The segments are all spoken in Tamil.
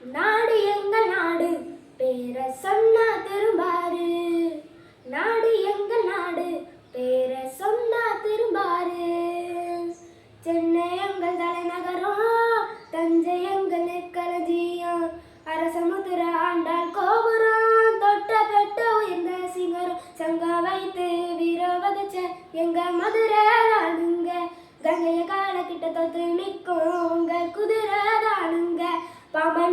நாடு எங்க நாடு பேர சொன்னா திரும்பாரு. நாடு எங்க நாடு பேர சொன்னா திரும்பாரு. சென்னை எங்கள் தலைநகரம் தஞ்சை எங்கள் நெற்களஞ்சியம் அரசமுத்திர ஆண்டாள் கோபுரம் தொட்ட பெட்ட உயர்ந்த சிங்கரம் சங்கம் வைத்து வீர வதச்ச எங்க மதுரை நாடுங்க கங்கைய கால கிட்ட தொத்து நிற்கும் உங்கள் குதிரை കമൻ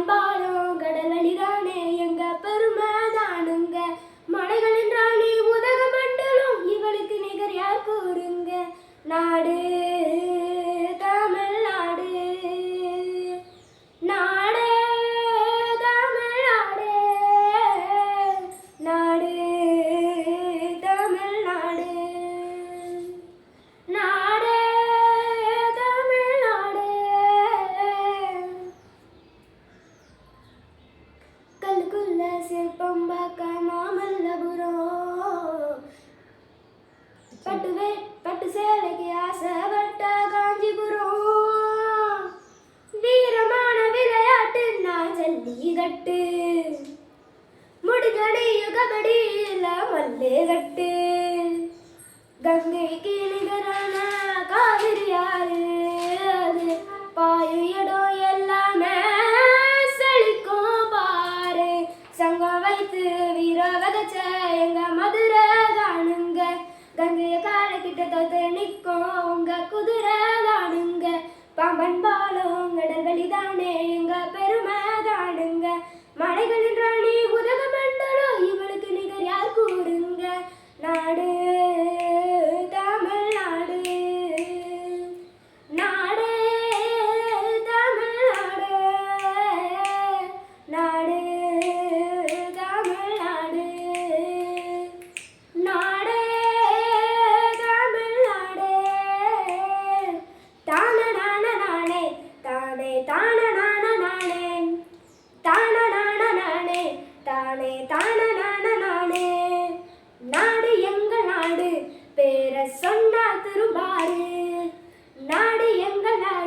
சிற்பம் பார்க்க மாமல்லபுரம் பட்டுவே பட்டு சேலைக்கு ஆசைப்பட்ட காஞ்சிபுரம் வீரமான விளையாட்டு நான் ஜல்லிகட்டு முடிகடி யுக கிட்ட தத்தனிக்கும் உங்க குதிரை நாடு பேர சொன்னா திருமாறு நாடு எங்கள் நாடு.